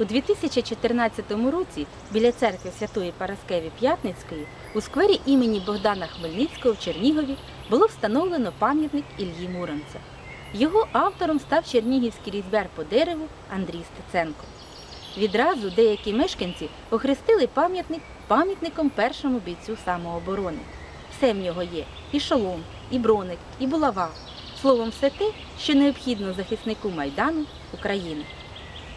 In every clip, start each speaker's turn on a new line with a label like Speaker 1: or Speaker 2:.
Speaker 1: У 2014 році біля церкви Святої Параскеви П'ятницької у сквері імені Богдана Хмельницького в Чернігові було встановлено пам'ятник Ільї Муромця. Його автором став чернігівський різьбяр по дереву Андрій Стеценко. Відразу деякі мешканці охрестили пам'ятник пам'ятником першому бійцю самооборони. Все в нього є і шолом, і броник, і булава. Словом, все те, що необхідно захиснику Майдану України.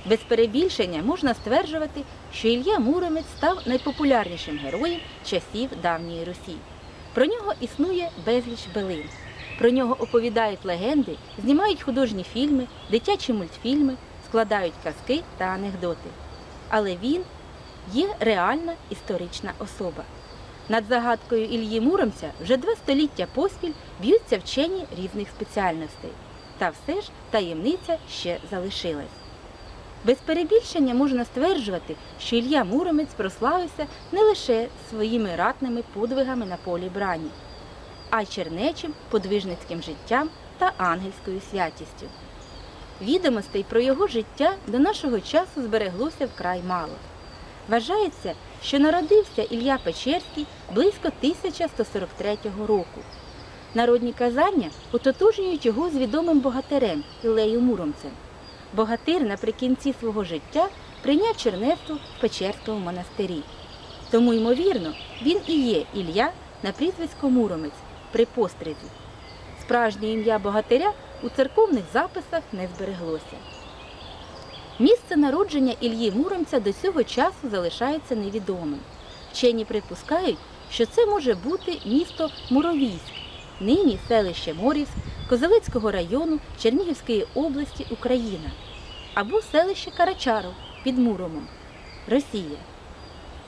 Speaker 1: Без перебільшення можна стверджувати, що Ілля Муромець став найпопулярнішим героєм часів давньої Русі. Про нього існує безліч билин. Про нього оповідають легенди, знімають художні фільми, дитячі мультфільми, складають казки та анекдоти. Але він є реальна історична особа. Над загадкою Ільї Муромця вже два століття поспіль б'ються вчені різних спеціальностей. Та все ж таємниця ще залишилась. Без перебільшення можна стверджувати, що Ілля Муромець прославився не лише своїми ратними подвигами на полі брані, а й чернечим подвижницьким життям та ангельською святістю. Відомостей про його життя до нашого часу збереглося вкрай мало. Вважається, що народився Ілля Печерський близько 1143 року. Народні казання ототожнюють його з відомим богатирем Ілею Муромцем. Богатир наприкінці свого життя прийняв чернецтво в Печерському монастирі. Тому, ймовірно, він і є Ілля на прізвисько Муромець при пострізі. Справжнє ім'я богатиря у церковних записах не збереглося. Місце народження Ільї Муромця до цього часу залишається невідомим. Вчені припускають, що це може бути місто Муровійськ, нині селище Морівськ Козелецького району Чернігівської області Україна, або селище Карачаров під Муромом, Росія.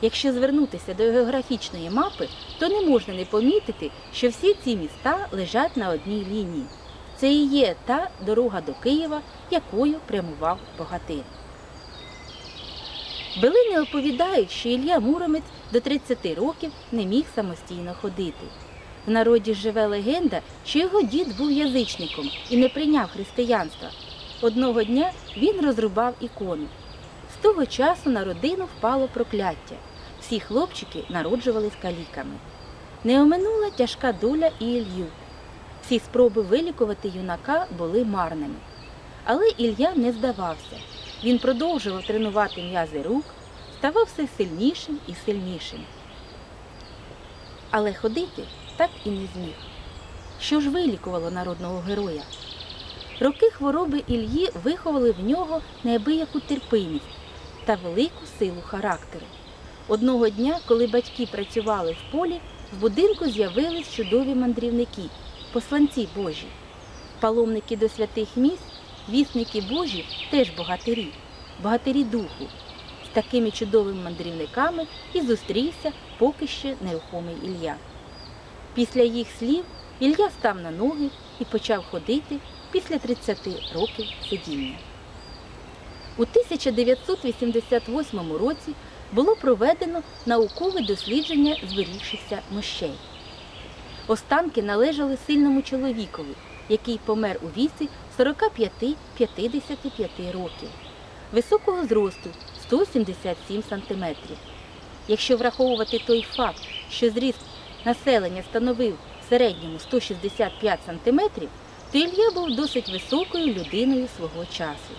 Speaker 1: Якщо звернутися до географічної мапи, то не можна не помітити, що всі ці міста лежать на одній лінії. Це і є та дорога до Києва, якою прямував богатир. Билини оповідають, що Ілля Муромець до 30 років не міг самостійно ходити. В народі живе легенда, що його дід був язичником і не прийняв християнства. Одного дня він розрубав ікону. З того часу на родину впало прокляття. Всі хлопчики народжувались каліками. Не оминула тяжка доля і Ілью. Всі спроби вилікувати юнака були марними. Але Ілля не здавався. Він продовжував тренувати м'язи рук, ставав все сильнішим і сильнішим. Але ходити так і не зміг. Що ж вилікувало народного героя? Роки хвороби Ільї виховали в нього неабияку терпимість та велику силу характеру. Одного дня, коли батьки працювали в полі, в будинку з'явились чудові мандрівники, посланці Божі. Паломники до святих місць, вісники Божі теж богатирі, богатирі духу. З такими чудовими мандрівниками і зустрівся поки ще нерухомий Ілля. Після їх слів Ілля став на ноги і почав ходити після 30 років сидіння. У 1988 році було проведено наукове дослідження зберігшихся мощей. Останки належали сильному чоловікові, який помер у віці 45-55 років, високого зросту 177 см. Якщо враховувати той факт, що зріст населення становив в середньому 165 см, то Ілля був досить високою людиною свого часу.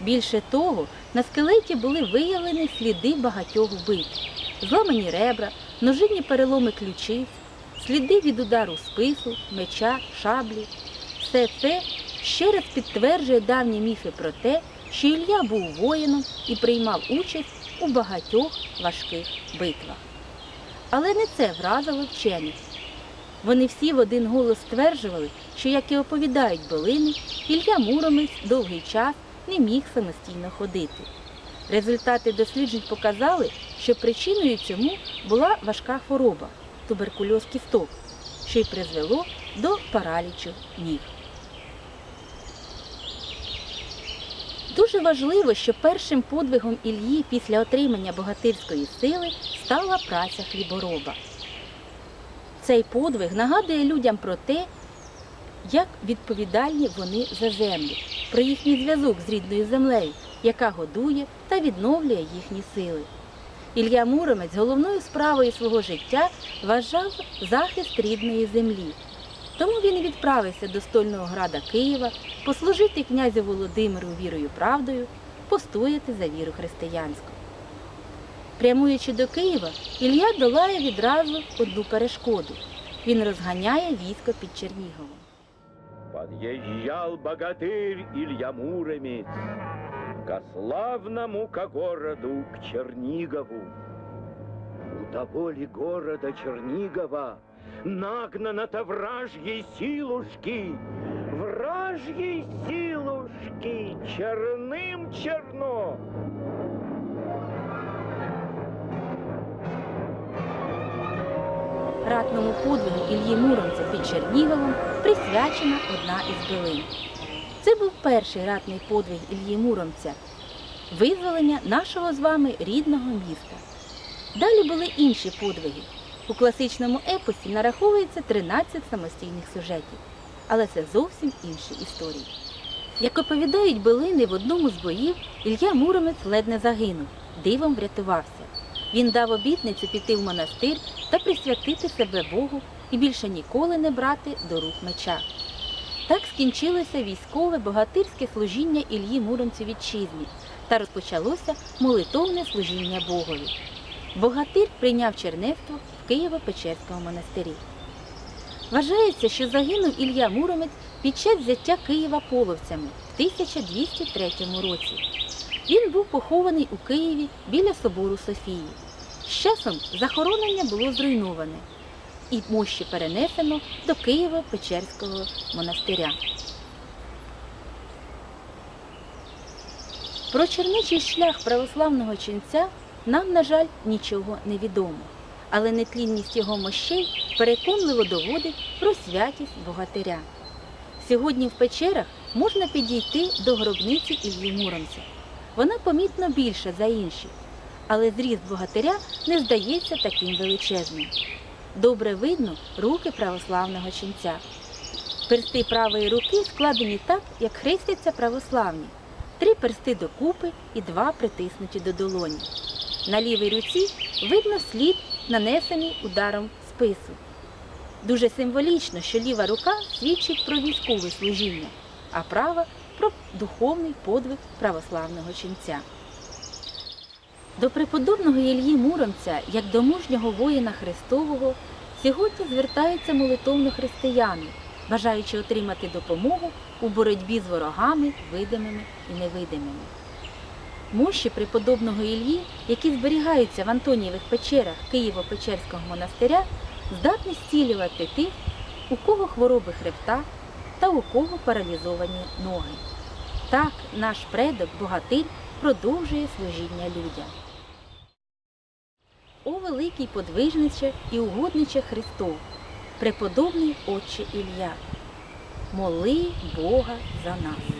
Speaker 1: Більше того, на скелеті були виявлені сліди багатьох вбитв, зламані ребра, множинні переломи ключиць, сліди від удару спису, меча, шаблі. Все це ще раз підтверджує давні міфи про те, що Ілля був воїном і приймав участь у багатьох важких битвах. Але не це вразило вчених. Вони всі в один голос стверджували, що, як і оповідають Болини, Ілля Муромець довгий час не міг самостійно ходити. Результати досліджень показали, що причиною цьому була важка хвороба туберкульоз кісток, що й призвело до паралічу ніг. Дуже важливо, що першим подвигом Ільї після отримання богатирської сили стала праця хлібороба. Цей подвиг нагадує людям про те, як відповідальні вони за землю, про їхній зв'язок з рідною землею яка годує та відновлює їхні сили. Ілля Муромець головною справою свого життя вважав захист рідної землі. Тому він відправився до стольного града Києва послужити князю Володимиру вірою правдою, постояти за віру християнську. Прямуючи до Києва, Ілля долає відразу одну перешкоду. Він розганяє військо під Черніговом.
Speaker 2: Подъезжал богатырь Илья Муромец Ко славному ко городу, к Чернигову. У того ли города Чернигова Нагнано-то вражьей силушки, Вражьей силушки, черным черно.
Speaker 1: Ратному подвигу Ільї Муромця під Черніговом присвячена одна із билин. Це був перший ратний подвиг Ільї Муромця визволення нашого з вами рідного міста. Далі були інші подвиги. У класичному епосі нараховується 13 самостійних сюжетів, але це зовсім інші історії. Як оповідають билини, в одному з боїв Ілья Муромець ледь не загинув, дивом врятувався. Він дав обітницю піти в монастир та присвятити себе Богу і більше ніколи не брати до рук меча. Так скінчилося військове богатирське служіння Ільї Муромцю вітчизні та розпочалося молитовне служіння Богові. Богатир прийняв чернецтво в Києво-Печерському монастирі. Вважається, що загинув Ілля Муромець під час взяття Києва половцями в 1203 році. Він був похований у Києві біля собору Софії. З часом захоронення було зруйноване і мощі перенесено до Києво-Печерського монастиря. Про черничий шлях православного ченця нам, на жаль, нічого не відомо, але нетлінність його мощей переконливо доводить про святість богатиря. Сьогодні в печерах можна підійти до гробниці Іллі Муромця. Вона помітно більша за інші, але зріст богатиря не здається таким величезним. Добре видно руки православного ченця. Персти правої руки складені так, як хрестяться православні. Три персти докупи і два притиснуті до долоні. На лівій руці видно слід, нанесений ударом спису. Дуже символічно, що ліва рука свідчить про військове служіння, а права про духовний подвиг православного ченця. До преподобного Ільї Муромця, як до мужнього воїна Христового, сьогодні звертаються молитовно християни, бажаючи отримати допомогу у боротьбі з ворогами, видимими і невидимими. Мощі преподобного Іллі, які зберігаються в Антонієвих печерах Києво-Печерського монастиря, здатні зцілювати тих, у кого хвороби хребта та у кого паралізовані ноги. Так наш предок, богатир, продовжує служіння людям. О великий подвижниче і угодниче Христов, преподобний Отче Ілля, моли Бога за нас.